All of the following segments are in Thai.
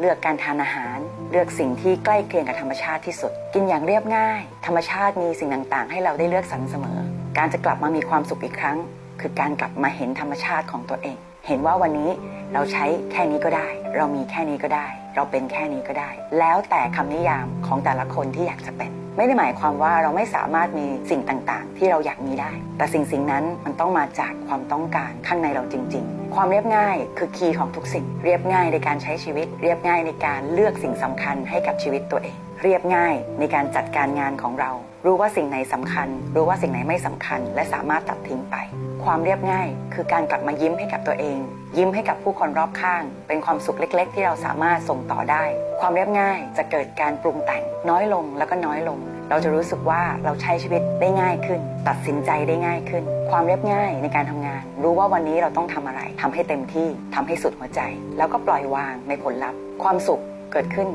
เลือกการทานอาหาร เลือกสิ่งที่ใกล้เคียงกับธรรมชาติที่สุด กินอย่างเรียบง่าย ธรรมชาติมีสิ่งต่างๆ ให้เราได้เลือกสรรเสมอ การจะกลับมามีความสุขอีกครั้ง คือการกลับมาเห็นธรรมชาติของตัวเอง เห็นว่าวันนี้เราใช้แค่นี้ก็ได้ เรามีแค่นี้ก็ได้ เราเป็นแค่นี้ก็ได้ แล้วแต่คำนิยามของแต่ละคนที่อยากจะเป็นไม่ได้หมายความว่าเราไม่สามารถมีสิ่งต่างๆ ที่เราอยากมีได้ แต่สิ่งสิ่งนั้นมันต้องมาจากความต้องการข้างในเราจริง ๆความเรียบง่ายคือคีย์ของทุกสิ่ง เรียบง่ายในการใช้ชีวิต เรียบง่ายในการเลือกสิ่งสำคัญให้กับชีวิตตัวเอง เรียบง่ายในการจัดการงานของเรา รู้ว่าสิ่งไหนสำคัญ รู้ว่าสิ่งไหนไม่สำคัญ และสามารถตัดทิ้งไป ความเรียบง่ายคือการกลับมายิ้มให้กับตัวเอง ยิ้มให้กับผู้คนรอบข้าง เป็นความสุขเล็ก ๆ ที่เราสามารถส่งต่อได้ ความเรียบง่ายจะเกิดการปรุงแต่งน้อยลงแล้วก็น้อยลง เราจะรู้สึกว่าเราใช้ชีวิตได้ง่ายขึ้น ตัดสินใจได้ง่ายขึ้น ความเรียบง่ายในการทำงาน รู้ว่าวันนี้เราต้องทำอะไรทำให้เต็มที่ทำให้สุดหัวใจ แล้วก็ปล่อยวางในผลลัพธ์ ความสุขเกิดขึ้น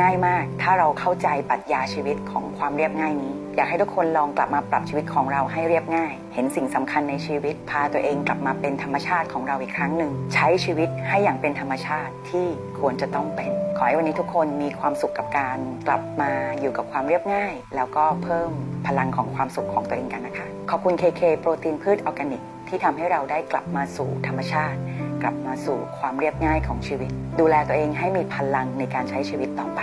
ง่ายมาก ถ้าเราเข้าใจปรัชญาชีวิตของความเรียบง่ายนี้ อยากให้ทุกคนลองกลับมาปรับชีวิตของเราให้เรียบง่าย เห็นสิ่งสำคัญในชีวิต พาตัวเองกลับมาเป็นธรรมชาติของเราอีกครั้งหนึ่ง ใช้ชีวิตให้อย่างเป็นธรรมชาติที่ควรจะต้องเป็น ขอให้วันนี้ทุกคนมีความสุขกับการกลับมาอยู่กับความเรียบง่าย แล้วก็เพิ่มพลังของความสุขของตัวเองกันนะคะ ขอบคุณ KK โปรตีนพืชออร์แกนิกที่ทำให้เราได้กลับมาสู่ธรรมชาติ กลับมาสู่ความเรียบง่ายของชีวิต ดูแลตัวเองให้มีพลังในการใช้ชีวิตต่อไป